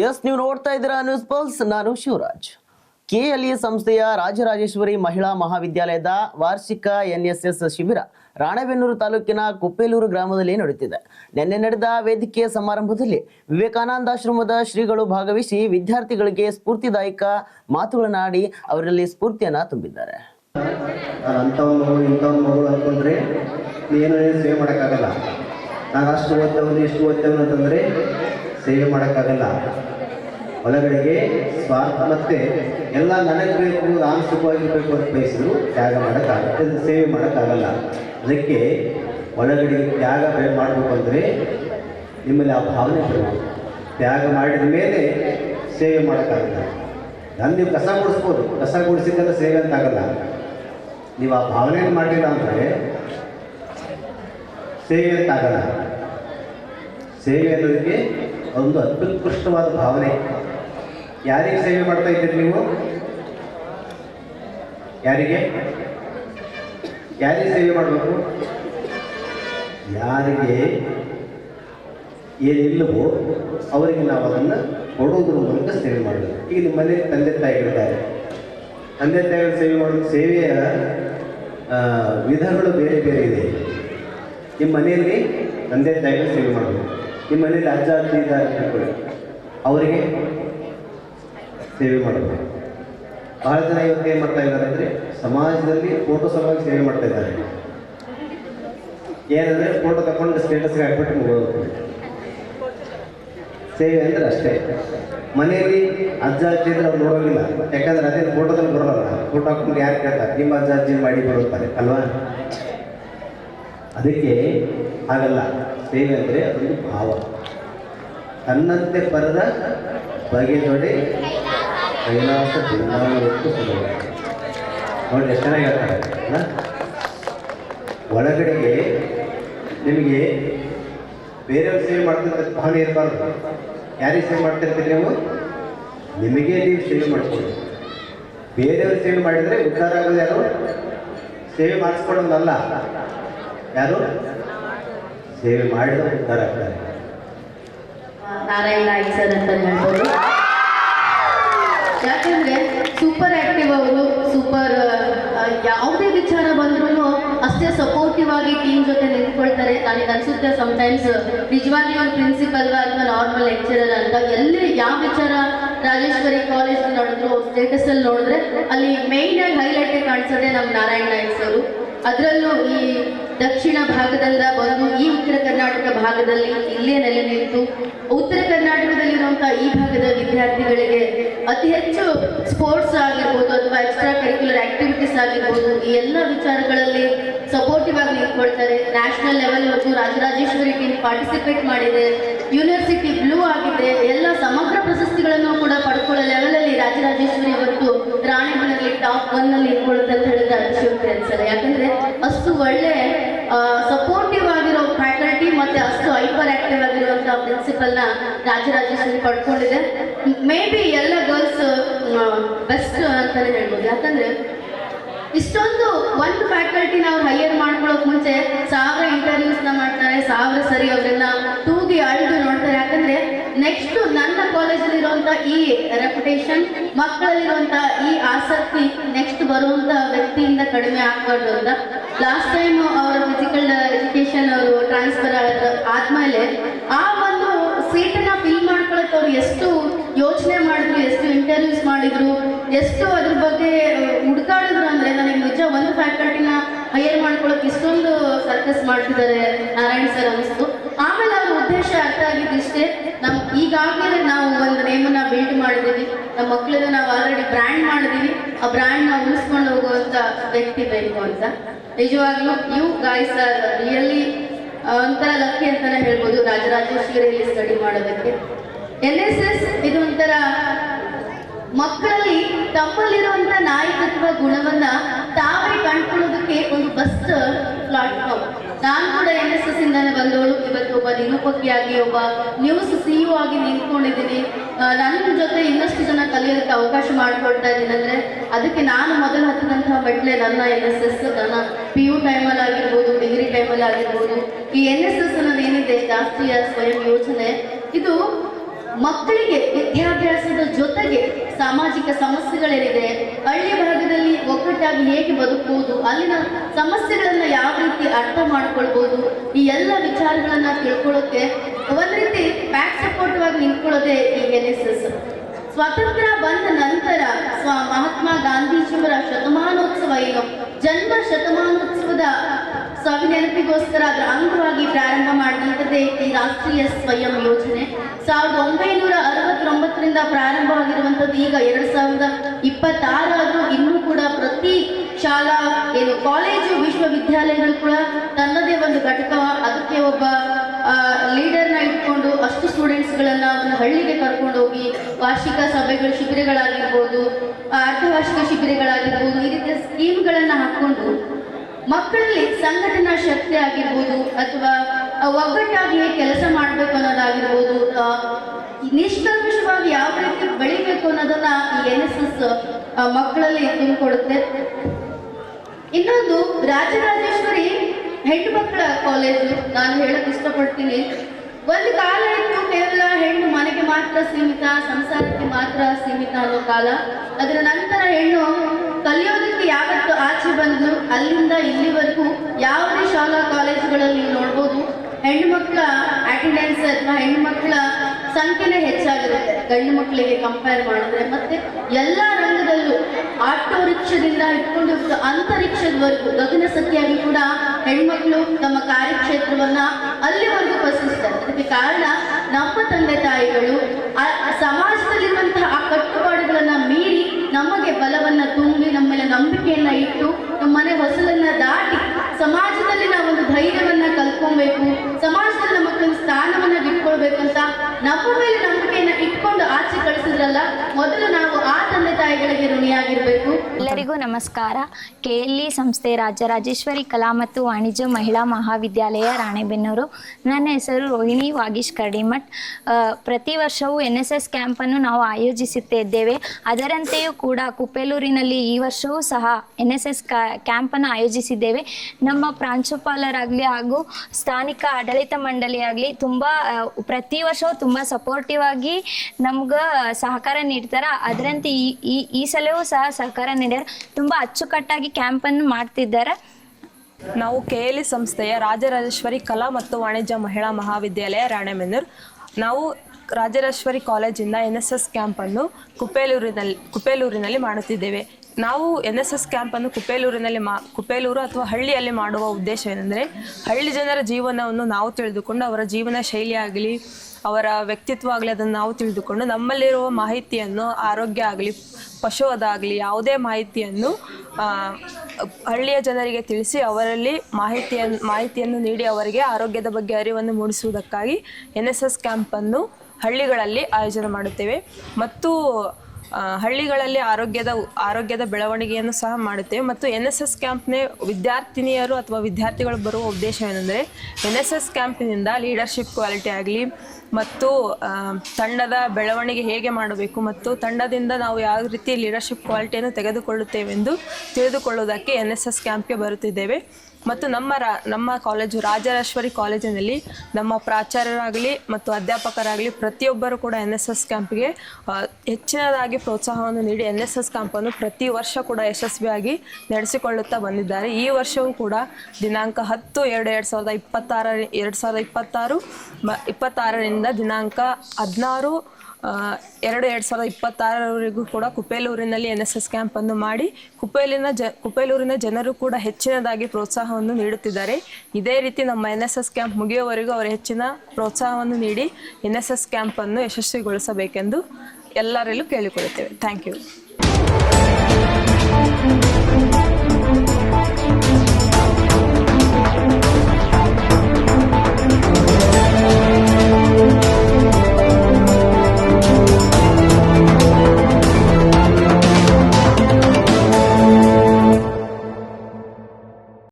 S, ನೀವು ನೋಡ್ತಾ ಇದ್ದೀರಾ ನ್ಯೂಸ್ ಪಲ್ಸ್. ನಾನು ಶಿವರಾಜ್. ಕೆಎಲ್ಇ ಸಂಸ್ಥೆಯ ರಾಜರಾಜೇಶ್ವರಿ ಮಹಿಳಾ ಮಹಾವಿದ್ಯಾಲಯದ ವಾರ್ಷಿಕ ಎನ್ಎಸ್ಎಸ್ ಶಿಬಿರ ರಾಣೆಬೆನ್ನೂರು ತಾಲೂಕಿನ ಕುಪ್ಪೇಲೂರು ಗ್ರಾಮದಲ್ಲಿ ನಡೆಯುತ್ತಿದೆ. ನಿನ್ನೆ ನಡೆದ ವೇದಿಕೆಯ ಸಮಾರಂಭದಲ್ಲಿ ವಿವೇಕಾನಂದಾಶ್ರಮದ ಶ್ರೀಗಳು ಭಾಗವಹಿಸಿ ವಿದ್ಯಾರ್ಥಿಗಳಿಗೆ ಸ್ಫೂರ್ತಿದಾಯಕ ಮಾತುಗಳನ್ನಾಡಿ ಅವರಲ್ಲಿ ಸ್ಫೂರ್ತಿಯನ್ನು ತುಂಬಿದ್ದಾರೆ. ಏನು ಸೇವೆ ಮಾಡೋಕ್ಕಾಗಲ್ಲ. ನಾನು ಅಷ್ಟು ಓದ್ತೇವೆ ಇಷ್ಟು ಓದ್ತೇವೆ ಅಂತಂದರೆ ಸೇವೆ ಮಾಡೋಕ್ಕಾಗಲ್ಲ. ಒಳಗಡೆಗೆ ಸ್ವಾರ್ಥ ಮತ್ತೆ ಎಲ್ಲ ನನಗೆ ಬೇಕು ನಾನು ಅಂತ ಬಯಸಿದ್ರು ತ್ಯಾಗ ಮಾಡೋಕ್ಕಾಗುತ್ತೆ ಸೇವೆ ಮಾಡೋಕ್ಕಾಗಲ್ಲ. ಅದಕ್ಕೆ ಒಳಗಡೆ ತ್ಯಾಗ ಮಾಡಬೇಕು ಅಂದರೆ ನಿಮ್ಮಲ್ಲಿ ಆ ಭಾವನೆ ಬರಬೇಕು ತ್ಯಾಗ ಮಾಡಿದ ಮೇಲೆ ಸೇವೆ ಮಾಡೋಕ್ಕಾಗಲ್ಲ. ನಾನು ನೀವು ಕಸ ಗುಡಿಸ್ಬೋದು, ಕಸ ಗುಡಿಸಿದ್ದೆಲ್ಲ ಸೇವೆ ಅಂತ ಆಗಲ್ಲ. ನೀವು ಆ ಭಾವನೆಯನ್ನು ಮಾಡಿಲ್ಲ ಅಂದರೆ ಸೇವೆ ಅಂತ ಆಗಲ್ಲ. ಸೇವೆ ಅನ್ನೋದಕ್ಕೆ ಒಂದು ಅತ್ಯುತ್ಕೃಷ್ಟವಾದ ಭಾವನೆ. ಯಾರಿಗೆ ಸೇವೆ ಮಾಡ್ತಾ ಇದ್ದೀರಿ ನೀವು? ಯಾರಿಗೆ? ಯಾರಿಗೆ ಸೇವೆ ಮಾಡಬೇಕು? ಯಾರಿಗೆ? ಏನಿಲ್ಲವೋ ಅವರಿಗೆ ನಾವು ಅದನ್ನು ಕೊಡೋದ್ರ ಮೂಲಕ ಸೇವೆ ಮಾಡಬೇಕು. ಈಗ ನಿಮ್ಮಲ್ಲಿ ತಂದೆ ತಾಯಿಗಳಿದ್ದಾರೆ ತಂದೆ ತಾಯಿಗಳ ಸೇವೆ ಮಾಡೋದು ಸೇವೆಯ ವಿಧಗಳು ಬೇರೆ ಬೇರೆ ಇದೆ. ನಿಮ್ಮ ಮನೆಯಲ್ಲಿ ತಂದೆ ತಾಯಿಗಳು ಸೇವೆ ಮಾಡಬೇಕು. ನಿಮ್ಮ ಮನೆಯಲ್ಲಿ ಅಜ್ಜ ಅಜ್ಜಿ ಇದ್ದಾರೆ ತಿಳ್ಕೊಳ್ಳಿ. ಅವರಿಗೆ ಸೇವೆ ಮಾಡಬೇಕು. ಬಹಳ ಜನ ಇವತ್ತು ಏನು ಮಾಡ್ತಾ ಇದ್ದಾರೆ ಅಂದರೆ ಸಮಾಜದಲ್ಲಿ ಫೋಟೋ ಸಲುವಾಗಿ ಸೇವೆ ಮಾಡ್ತಾ ಇದ್ದಾರೆ. ಏನಂದರೆ ಫೋಟೋ ತಗೊಂಡು ಸ್ಟೇಟಸ್ಗೆ ಹಾಕ್ಬಿಟ್ಟು ಮುಗೋದು ಸೇವೆ ಅಂದರೆ ಅಷ್ಟೇ. ಮನೆಯಲ್ಲಿ ಅಜ್ಜ ಅಜ್ಜಿ ಅಂದರೆ ಅವ್ರು ನೋಡೋಂಗಿಲ್ಲ. ಯಾಕಂದ್ರೆ ಅದೇ ಫೋಟೋದಲ್ಲಿ ಬರೋಲ್ಲ ಫೋಟೋ ಹಾಕೊಂಡು ಯಾರು ಕೇಳ್ತಾರೆ? ನಿಮ್ಮ ಅಜ್ಜ ಅಜ್ಜಿ ಮಾಡಿ ಬರುತ್ತಾರೆ, ಅಲ್ವಾ? ಅದಕ್ಕೆ ಹಾಗಲ್ಲ. ಸೇವೆ ಅಂದರೆ ಅದೊಂದು ಭಾವ. ತನ್ನಂತೆ ಪರದ ಬಗೆದೊಡೆ ಕೈಲಾಸ ಬೃಂದಾವನಕ್ಕೂ ಸುಲಭ ನೋಡಿ, ಎಷ್ಟು ಚೆನ್ನಾಗಿ ಹೇಳ್ತಾರೆ ಅಲ್ಲ? ಒಳಗಡೆಗೆ ನಿಮಗೆ ಬೇರೆಯವ್ರ ಸೇವೆ ಮಾಡ್ತಿರ್ತಾರೆ, ಭಾವನೆ ಇರಬಾರ್ದು. ಯಾರಿಗೆ ಸೇವೆ ಮಾಡ್ತಿರ್ತೀರಿ ನೀವು? ನಿಮಗೆ ನೀವು ಸೇವೆ ಮಾಡ್ಕೊಳ್ಳಿ. ಬೇರೆಯವ್ರ ಸೇವೆ ಮಾಡಿದರೆ ಉದ್ಧಾರ ಆಗೋದು ಯಾರು? ಸೇವೆ ಮಾಡಿಸ್ಕೊಳ್ಳೋದಲ್ಲ ಯಾರು? ಸೇವೆ ಮಾಡಿದ್ರೆ ಉದ್ಧಾರ ಆಗ್ತಾರೆ ನಾರಾಯಣ ಅಂತ ಹೇಳ್ಬೋದು. ಯಾಕಂದ್ರೆ ಸೂಪರ್ ಆಕ್ಟಿವ್ ಅವರು ಸೂಪರ್ ಯಾವುದೇ ವಿಚಾರ ಬಂದ್ರೂ ಅಷ್ಟೇ ಸಪೋರ್ಟಿವ್ ಆಗಿ ಟೀಮ್ ಜೊತೆ ನಿಂತ್ಕೊಳ್ತಾರೆ. ನನಗೆ ಅನ್ಸುತ್ತೆ ಸಮಟೈಮ್ಸ್ ನಿಜವಾಗಿ ಒಂದು ಪ್ರಿನ್ಸಿಪಲ್ ಅಥವಾ ನಾರ್ಮಲ್ ಲೆಕ್ಚರರ್ ಅಂತ ಎಲ್ಲಿ ಯಾವ ವಿಚಾರ ರಾಜೇಶ್ವರಿ ಕಾಲೇಜ್ ನೋಡಿದ್ರು ಸ್ಟೇಟಸ್ ಅಲ್ಲಿ ನೋಡಿದ್ರೆ ಅಲ್ಲಿ ಮೇನ್ ಆಗಿ ಹೈಲೈಟ್ ಕಾಣಿಸೋದೆ ನಮ್ಮ ನಾರಾಯಣ ನಾಯ್ಕ್ ಸರ್ ಅದರಲ್ಲೂ ಈ ದಕ್ಷಿಣ ಭಾಗದಿಂದ ಬಂದು ಈ ಉತ್ತರ ಕರ್ನಾಟಕ ಭಾಗದಲ್ಲಿ ಇಲ್ಲೇ ನೆಲೆ ನಿಂತು ಉತ್ತರ ಕರ್ನಾಟಕದಲ್ಲಿರುವಂತಹ ಈ ಭಾಗದ ವಿದ್ಯಾರ್ಥಿಗಳಿಗೆ ಅತಿ ಹೆಚ್ಚು ಸ್ಪೋರ್ಟ್ಸ್ ಆಗಿರ್ಬೋದು ಅಥವಾ ಎಕ್ಸ್ಟ್ರಾ ಕರಿಕ್ಯುಲರ್ ಆಕ್ಟಿವಿಟೀಸ್ ಆಗಿರ್ಬೋದು, ಈ ಎಲ್ಲ ವಿಚಾರಗಳಲ್ಲಿ ಸಪೋರ್ಟಿವ್ ಆಗಿ ನಿಂತ್ಕೊಳ್ತಾರೆ. ನ್ಯಾಷನಲ್ ಲೆವೆಲ್ ವರೆಗೂ ರಾಜರಾಜೇಶ್ವರಿ ಟೀಮ್ ಪಾರ್ಟಿಸಿಪೇಟ್ ಮಾಡಿದೆ. ಯೂನಿವರ್ಸಿಟಿ ಬ್ಲೂ ಆಗಿದೆ. ಎಲ್ಲ ಸಮಗ್ರ ಪ್ರಶಸ್ತಿಗಳನ್ನು ಕೂಡ ಪಡ್ಕೊಳ್ಳೋ ಲೆವೆಲಲ್ಲಿ ರಾಜರಾಜೇಶ್ವರಿ ಇವತ್ತು ರಾಣಿಬೆನ್ನೂರಲ್ಲಿ ಟಾಪ್ ಒನ್ ಅಲ್ಲಿ ಇಟ್ಕೊಳ್ಳುತ್ತೆ ಅಂತ ಹೇಳಿದ್ರೆ ಅತಿಶಯೋಕ್ತಿ ಅನ್ಸಲ್ಲ. ಯಾಕಂದ್ರೆ ಅಷ್ಟು ಒಳ್ಳೆ ಸಪೋರ್ಟಿವ್ ಆಗಿರೋ ಫ್ಯಾಕಲ್ಟಿ ಮತ್ತೆ ಅಷ್ಟು ಹೈಪರ್ ಆಕ್ಟಿವ್ ಆಗಿರುವಂತಹ ಪ್ರಿನ್ಸಿಪಲ್ನ ರಾಜರಾಜೇಶ್ವರಿ ಪಡ್ಕೊಂಡಿದೆ. ಮೇ ಬಿ ಎಲ್ಲ ಗರ್ಲ್ಸ್ ಬೆಸ್ಟ್ ಅಂತಾನೆ ಹೇಳ್ಬೋದು. ಯಾಕಂದ್ರೆ ಇಷ್ಟೊಂದು ಒಂದು ಫ್ಯಾಕಲ್ಟಿನ ಅವ್ರು ಹೈಯರ್ ಮಾಡ್ಕೊಳ್ಳೋಕೆ ಮುಂಚೆ ಸಾವಿರ ಇಂಟರ್ವ್ಯೂಸ್ನ ಮಾಡ್ತಾರೆ, ಸಾವಿರ ಸರಿ ಅವರೆಲ್ಲ ತೂಗಿ ಅಳಿದು ನೋಡ್ತಾರೆ. ಯಾಕಂದ್ರೆ ನೆಕ್ಸ್ಟ್ ನನ್ನ ಕಾಲೇಜಲ್ಲಿರುವಂಥ ಈ ರೆಪ್ಯುಟೇಷನ್ ಮಕ್ಕಳಲ್ಲಿರುವಂಥ ಈ ಆಸಕ್ತಿ ನೆಕ್ಸ್ಟ್ ಬರುವಂಥ ವ್ಯಕ್ತಿಯಿಂದ ಕಡಿಮೆ ಆಗಬಾರ್ದು ಅಂತ. ಲಾಸ್ಟ್ ಟೈಮ್ ಅವರ ಫಿಸಿಕಲ್ ಎಜುಕೇಶನ್ ಅವರು ಟ್ರಾನ್ಸ್ಫರ್ ಎಷ್ಟು ಅದ್ರ ಬಗ್ಗೆ ಹುಡುಕಾಡಿದ್ರು ಅಂದ್ರೆ ನನಗೆ ನಿಜ ಒಂದು ಫ್ಯಾಕಲ್ಟಿನ ಹೈಯರ್ ಮಾಡ್ಕೊಳ್ಳೋಕೆ ಇಷ್ಟೊಂದು ಸರ್ಕಸ್ ಮಾಡ್ತಿದ್ದಾರೆ ನಾರಾಯಣ್ ಸರ್ ಅನಿಸ್ತು ಆಮೇಲೆ ಅವ್ರ ಉದ್ದೇಶ ಅರ್ಥ ಆಗಿದ್ದು ಇಷ್ಟೇ. ನಮ್, ಈಗಾಗಲೇ ನಾವು ಒಂದು ನೇಮನ್ನ ಬಿಲ್ಡ್ ಮಾಡಿದೀವಿ. ನಮ್ಮ ಮಕ್ಕಳನ್ನ ನಾವು ಆಲ್ರೆಡಿ ಬ್ರ್ಯಾಂಡ್ ಮಾಡಿದೀವಿ. ಆ ಬ್ರ್ಯಾಂಡ್ ನಾವು ಉಳಿಸ್ಕೊಂಡು ಹೋಗುವಂತ ವ್ಯಕ್ತಿ ಬೇಕು ಅಂತ. ನಿಜವಾಗ್ಲೂ ಯು ಗಾಯ್ಸ್ ಆರ್ ರಿಯಲಿ ಒಂಥರ ಲಕ್ಕಿ ಅಂತಾನೆ ಹೇಳ್ಬೋದು. ರಾಜರಾಜೇಶ್ವರಿಯಲ್ಲಿ ಸ್ಟಡಿ ಮಾಡೋದಕ್ಕೆ. ಎನ್ ಎಸ್ ಎಸ್ ಇದು ಒಂಥರ ಮಕ್ಕಳಲ್ಲಿ ತಮ್ಮಲ್ಲಿರುವಂತ ನಾಯಕತ್ವ ಗುಣವನ್ನ ತಾವೇ ಕಂಡುಕೊಳ್ಳೋದಕ್ಕೆ ಒಂದು ಬಸ್ ಪ್ಲಾಟ್ಫಾರ್ಮ್ ನಾನು ಕೂಡ ಎನ್ ಎಸ್ ಎಸ್ ಇಂದ ಬಂದವಳು. ಇವತ್ತು ಒಬ್ಬ ನಿರೂಪಕಿಯಾಗಿ, ಒಬ್ಬ ನ್ಯೂಸ್ ಸಿ ಆಗಿ ನಿಂತ್ಕೊಂಡಿದ್ದೀನಿ. ನನ್ನ ಜೊತೆ ಇನ್ನಷ್ಟು ಜನ ಕಲಿಯೋದಕ್ಕೆ ಅವಕಾಶ ಮಾಡಿಕೊಡ್ತಾ ಇದ್ದೀನಿ ಅಂದ್ರೆ ಅದಕ್ಕೆ ನಾನು ಮೊದಲು ಹತ್ತಿದಂತಹ ಬಟ್ಲೆ ನನ್ನ ಎನ್ ಎಸ್ ಎಸ್ ನನ್ನ ಪಿ ಯು ಟೈಮಲ್ಲಿ ಆಗಿರ್ಬೋದು ಡಿಗ್ರಿ ಟೈಮಲ್ಲಿ ಆಗಿರ್ಬೋದು ಈ ಎನ್ ಎಸ್ ಎಸ್ ಅನ್ನೋದು ಏನಿದೆ? ರಾಷ್ಟ್ರೀಯ ಸ್ವಯಂ ಯೋಜನೆ ಇದು ಮಕ್ಕಳಿಗೆ ವಿದ್ಯಾಭ್ಯಾಸದ ಜೊತೆಗೆ ಸಾಮಾಜಿಕ ಸಮಸ್ಯೆಗಳೇನಿದೆ ಹಳ್ಳಿ ಭಾಗದಲ್ಲಿ ಒಗ್ಗಟ್ಟಾಗಿ ಹೇಗೆ ಬದುಕಬಹುದು ಅಲ್ಲಿನ ಸಮಸ್ಯೆಗಳನ್ನ ಯಾವ ರೀತಿ ಅರ್ಥ ಮಾಡ್ಕೊಳ್ಬಹುದು ಈ ಎಲ್ಲ ವಿಚಾರಗಳನ್ನ ತಿಳ್ಕೊಳ್ಳೋಕೆ ಒಂದ್ ರೀತಿ ಬ್ಯಾಕ್ ಸಪೋರ್ಟ್ ಆಗಿ ನಿಂತ್ಕೊಳ್ಳೋದೇ ಈ ಎನ್ ಎಸ್ ಎಸ್ ಸ್ವಾತಂತ್ರ್ಯ ಬಂದ ನಂತರ ಸ್ವ ಮಹಾತ್ಮ ಗಾಂಧೀಜಿಯವರ ಶತಮಾನೋತ್ಸವ ಏನು? ಜನ್ಮ ಶತಮಾನೋತ್ಸವದ ಸವಿನೆನಪಿಗೋಸ್ಕರ ಅದರ ಅಂಗವಾಗಿ ಪ್ರಾರಂಭ ಮಾಡಿದಂಥದ್ದೇ ಈ ರಾಷ್ಟ್ರೀಯ ಸ್ವಯಂ ಯೋಜನೆ. ಸಾವಿರದ ಒಂಬೈನೂರ ಅರವತ್ತೊಂಬತ್ತರಿಂದ ಪ್ರಾರಂಭವಾಗಿರುವಂಥದ್ದು ಈಗ ಎರಡು ಸಾವಿರದ ಇಪ್ಪತ್ತಾರಾದರೂ ಇನ್ನೂ ಕೂಡ ಪ್ರತಿ ಶಾಲಾ, ಏನು ಕಾಲೇಜು, ವಿಶ್ವವಿದ್ಯಾಲಯಗಳು ಕೂಡ ತನ್ನದೇ ಒಂದು ಘಟಕ. ಅದಕ್ಕೆ ಒಬ್ಬ ಲೀಡರ್ನ ಇಟ್ಕೊಂಡು ಅಷ್ಟು ಸ್ಟೂಡೆಂಟ್ಸ್ಗಳನ್ನು ಒಂದು ಹಳ್ಳಿಗೆ ಕರ್ಕೊಂಡು ಹೋಗಿ ವಾರ್ಷಿಕ ಸಭೆಗಳು, ಶಿಬಿರಗಳಾಗಿರ್ಬೋದು ಅರ್ಧವಾರ್ಷಿಕ ಶಿಬಿರಗಳಾಗಿರ್ಬೋದು, ಈ ರೀತಿಯ ಸ್ಕೀಮ್ಗಳನ್ನು ಹಾಕೊಂಡು ಮಕ್ಕಳಲ್ಲಿ ಸಂಘಟನಾ ಶಕ್ತಿ ಆಗಿರ್ಬೋದು ಅಥವಾ ಒಗ್ಗಟ್ಟಾಗಿ ಕೆಲಸ ಮಾಡಬೇಕು ಅನ್ನೋದಾಗಿರ್ಬೋದು ನಿಷ್ಕಲ್ಮಶವಾಗಿ ಯಾವ ರೀತಿ ಬೆಳಿಬೇಕು ಅನ್ನೋದನ್ನ ಈ ಎನ್ ಎಸ್ ಎಸ್ ಮಕ್ಕಳಲ್ಲಿ ತುಂಬಿಕೊಡುತ್ತೆ ಇನ್ನೊಂದು ರಾಜರಾಜೇಶ್ವರಿ ಹೆಣ್ಣು ಮಕ್ಕಳ ಕಾಲೇಜು ನಾನು ಹೇಳಕ್ ಇಷ್ಟಪಡ್ತೀನಿ. ಒಂದು ಕಾಲ ಇತ್ತು ಕೇವಲ ಹೆಣ್ಣು ಮನೆಗೆ ಮಾತ್ರ ಸೀಮಿತ, ಸಂಸಾರಕ್ಕೆ ಮಾತ್ರ ಸೀಮಿತ ಅನ್ನೋ ಕಾಲ. ಅದರ ನಂತರ ಹೆಣ್ಣು ಅಲ್ಲಿಂದ ಇಲ್ಲಿವರೆಗೂ ಯಾವುದೇ ಶಾಲಾ ಕಾಲೇಜುಗಳಲ್ಲಿ ನೀವು ನೋಡ್ಬೋದು ಹೆಣ್ಣು ಮಕ್ಕಳ ಅಟೆಂಡೆನ್ಸ್ ಅಥವಾ ಹೆಣ್ಣು ಮಕ್ಕಳ ಸಂಖ್ಯೆನೇ ಹೆಚ್ಚಾಗಿರುತ್ತೆ. ಗಂಡು ಮಕ್ಕಳಿಗೆ ಕಂಪೇರ್ ಮಾಡಿದ್ರೆ ಮತ್ತೆ ಎಲ್ಲ ರಂಗದಲ್ಲೂ ಆಟೋ ರಿಕ್ಷಾದಿಂದ ಇಟ್ಕೊಂಡು ಅಂತರಿಕ್ಷದವರೆಗೂ, ಗಗನ ಸತಿಯಾಗಿ ಕೂಡ ಹೆಣ್ಮಕ್ಳು ತಮ್ಮ ಕಾರ್ಯಕ್ಷೇತ್ರವನ್ನ ಅಲ್ಲಿವರೆಗೂ ಬಸಿಸ್ತಾರೆ ಅದಕ್ಕೆ ಕಾರಣ ನಮ್ಮ ತಂದೆ ತಾಯಿಗಳು ಸಮಾಜದಲ್ಲಿರುವಂತಹ ಆ ಕಟ್ಟುಪಾಡುಗಳನ್ನ ಮೀರಿ ನಮಗೆ ಬಲವನ್ನ ತುಂಬಿ ನಮ್ಮ ನಂಬಿಕೆಯನ್ನ ಇಟ್ಟು ನಮ್ಮ ಮನೆ ಹೊಸಲನ್ನ ದಾಟಿ ಸಮಾಜದಲ್ಲಿ ನಾವು ಒಂದು ಧೈರ್ಯವನ್ನ ಕಲ್ತ್ಕೊಬೇಕು ಸಮಾಜದಲ್ಲಿ ನಮ್ಮ ಸ್ಥಾನವನ್ನ ಸ್ಥಾನವನ್ನ ಅಂತ ನಮ್ಮ ಮೇಲೆ ಇಟ್ಕೊಂಡು ನಮಸ್ಕಾರ ಮೊದಲು ನಾವು ಆ ತಂದೆ ತಾಯಿಗಳಿಗೆ ಋಣಿಯಾಗಿರ್ಬೇಕು. ಎಲ್ಲರಿಗೂ ನಮಸ್ಕಾರ. ಕೆಎಲ್ಇ ಸಂಸ್ಥೆ ರಾಜರಾಜೇಶ್ವರಿ ಕಲಾ ಮತ್ತು ವಾಣಿಜ್ಯ ಮಹಿಳಾ ಮಹಾವಿದ್ಯಾಲಯ, ರಾಣೆಬೆನ್ನೂರು. ನನ್ನ ಹೆಸರು ರೋಹಿಣಿ ವಾಗೀಶ್ ಕರ್ಡಿಮಠ್. ಪ್ರತಿ ವರ್ಷವೂ ಎನ್ ಎಸ್ ಎಸ್ ಕ್ಯಾಂಪನ್ನು ನಾವು ಆಯೋಜಿಸುತ್ತಿದ್ದೇವೆ. ಅದರಂತೆಯೂ ಕೂಡ ಕುಪ್ಪೇಲೂರಿನಲ್ಲಿ ಈ ವರ್ಷವೂ ಸಹ ಎನ್ ಎಸ್ ಎಸ್ ಕ್ಯಾಂಪನ್ನು ಆಯೋಜಿಸಿದ್ದೇವೆ. ನಮ್ಮ ಪ್ರಾಂಶುಪಾಲರಾಗಲಿ ಹಾಗೂ ಸ್ಥಾನಿಕ ಆಡಳಿತ ಮಂಡಳಿ ಆಗಲಿ ತುಂಬ ಪ್ರತಿ ವರ್ಷವೂ ತುಂಬ ಸಪೋರ್ಟಿವ್ ಆಗಿ ನಮ್ಗೆ ಸಹಕಾರ ನೀಡ್ತಾರ. ಅದರಂತೆ ಈ ಈ ಸಲವೂ ಸಹ ಸಹಕಾರ ನೀಡ್ಯಾರ. ತುಂಬಾ ಅಚ್ಚುಕಟ್ಟಾಗಿ ಕ್ಯಾಂಪ್ ಅನ್ನು ಮಾಡ್ತಿದ್ದಾರೆ. ನಾವು ಕೆಎಲ್ಇ ಸಂಸ್ಥೆಯ ರಾಜರಾಜೇಶ್ವರಿ ಕಲಾ ಮತ್ತು ವಾಣಿಜ್ಯ ಮಹಿಳಾ ಮಹಾವಿದ್ಯಾಲಯ ರಾಣೆಬೆನ್ನೂರು. ನಾವು ರಾಜರಾಜೇಶ್ವರಿ ಕಾಲೇಜಿಂದ ಎನ್ ಎಸ್ ಎಸ್ ಕ್ಯಾಂಪನ್ನು ಕುಪೇಲೂರಿನಲ್ಲಿ ಕುಪೇಲೂರಿನಲ್ಲಿ ಮಾಡುತ್ತಿದ್ದೇವೆ. ನಾವು ಎನ್ ಎಸ್ ಎಸ್ ಕ್ಯಾಂಪನ್ನು ಕುಪೇಲೂರಿನಲ್ಲಿ ಮಾ ಕುಪೇಲೂರು ಅಥವಾ ಹಳ್ಳಿಯಲ್ಲಿ ಮಾಡುವ ಉದ್ದೇಶ ಏನೆಂದರೆ, ಹಳ್ಳಿ ಜನರ ಜೀವನವನ್ನು ನಾವು ತಿಳಿದುಕೊಂಡು ಅವರ ಜೀವನ ಶೈಲಿ ಆಗಲಿ, ಅವರ ವ್ಯಕ್ತಿತ್ವ ಆಗಲಿ ಅದನ್ನು ನಾವು ತಿಳಿದುಕೊಂಡು ನಮ್ಮಲ್ಲಿರುವ ಮಾಹಿತಿಯನ್ನು, ಆರೋಗ್ಯ ಆಗಲಿ ಪಶುವದಾಗಲಿ ಯಾವುದೇ ಮಾಹಿತಿಯನ್ನು ಹಳ್ಳಿಯ ಜನರಿಗೆ ತಿಳಿಸಿ ಅವರಲ್ಲಿ ಮಾಹಿತಿಯನ್ನು ಮಾಹಿತಿಯನ್ನು ನೀಡಿ ಅವರಿಗೆ ಆರೋಗ್ಯದ ಬಗ್ಗೆ ಅರಿವನ್ನು ಮೂಡಿಸುವುದಕ್ಕಾಗಿ ಎನ್ ಎಸ್ ಎಸ್ ಕ್ಯಾಂಪನ್ನು ಹಳ್ಳಿಗಳಲ್ಲಿ ಆಯೋಜನೆ ಮಾಡುತ್ತೇವೆ. ಮತ್ತು ಹಳ್ಳಿಗಳಲ್ಲಿ ಆರೋಗ್ಯದ ಆರೋಗ್ಯದ ಬೆಳವಣಿಗೆಯನ್ನು ಸಹ ಮಾಡುತ್ತೇವೆ ಮತ್ತು ಎನ್ ಎಸ್ ಎಸ್ ಕ್ಯಾಂಪ್ನೇ ವಿದ್ಯಾರ್ಥಿನಿಯರು ಅಥವಾ ವಿದ್ಯಾರ್ಥಿಗಳು ಬರುವ ಉದ್ದೇಶವೇನೆಂದರೆ ಎನ್ ಎಸ್ ಎಸ್ ಕ್ಯಾಂಪಿನಿಂದ ಲೀಡರ್ಶಿಪ್ ಕ್ವಾಲಿಟಿ ಆಗಲಿ, ಮತ್ತು ತಂಡದ ಬೆಳವಣಿಗೆ ಹೇಗೆ ಮಾಡಬೇಕು, ಮತ್ತು ತಂಡದಿಂದ ನಾವು ಯಾವ ರೀತಿ ಲೀಡರ್ಶಿಪ್ ಕ್ವಾಲಿಟಿಯನ್ನು ತೆಗೆದುಕೊಳ್ಳುತ್ತೇವೆಂದು ತಿಳಿದುಕೊಳ್ಳುವುದಕ್ಕೆ ಎನ್ ಎಸ್ ಎಸ್ ಕ್ಯಾಂಪ್ಗೆ ಬರುತ್ತಿದ್ದೇವೆ. ಮತ್ತು ನಮ್ಮ ನಮ್ಮ ಕಾಲೇಜು ರಾಜರಾಜೇಶ್ವರಿ ಕಾಲೇಜಿನಲ್ಲಿ ನಮ್ಮ ಪ್ರಾಚಾರ್ಯರಾಗಲಿ ಮತ್ತು ಅಧ್ಯಾಪಕರಾಗಲಿ ಪ್ರತಿಯೊಬ್ಬರು ಕೂಡ ಎನ್ ಎಸ್ ಎಸ್ ಕ್ಯಾಂಪ್ಗೆ ಹೆಚ್ಚಿನದಾಗಿ ಪ್ರೋತ್ಸಾಹವನ್ನು ನೀಡಿ ಎನ್ ಎಸ್ ಎಸ್ ಕ್ಯಾಂಪನ್ನು ಪ್ರತಿ ವರ್ಷ ಕೂಡ ಯಶಸ್ವಿಯಾಗಿ ನಡೆಸಿಕೊಳ್ಳುತ್ತಾ ಬಂದಿದ್ದಾರೆ. ಈ ವರ್ಷವೂ ಕೂಡ ದಿನಾಂಕ ಹತ್ತು ಎರಡು ಎರಡು ಸಾವಿರದ ಇಪ್ಪತ್ತಾರ ಎರಡು ಸಾವಿರದ ಇಪ್ಪತ್ತಾರು ಇಪ್ಪತ್ತಾರರಿಂದ ದಿನಾಂಕ ಹದಿನಾರು ಎರಡು ಎರಡು ಸಾವಿರದ ಇಪ್ಪತ್ತಾರರವರೆಗೂ ಕೂಡ ಕುಪ್ಪೇಲೂರಿನಲ್ಲಿ ಎನ್ ಎಸ್ ಎಸ್ ಕ್ಯಾಂಪನ್ನು ಮಾಡಿ ಕುಪ್ಪೇಲಿನ ಜ, ಕುಪೇಲೂರಿನ ಜನರು ಕೂಡ ಹೆಚ್ಚಿನದಾಗಿ ಪ್ರೋತ್ಸಾಹವನ್ನು ನೀಡುತ್ತಿದ್ದಾರೆ. ಇದೇ ರೀತಿ ನಮ್ಮ ಎನ್ ಎಸ್ ಎಸ್ ಕ್ಯಾಂಪ್ ಮುಗಿಯುವವರೆಗೂ ಅವರು ಹೆಚ್ಚಿನ ಪ್ರೋತ್ಸಾಹವನ್ನು ನೀಡಿ ಎನ್ ಎಸ್ ಎಸ್ ಕ್ಯಾಂಪನ್ನು ಯಶಸ್ವಿಗೊಳಿಸಬೇಕೆಂದು ಎಲ್ಲರಲ್ಲೂ ಕೇಳಿಕೊಳ್ಳುತ್ತೇವೆ. Thank you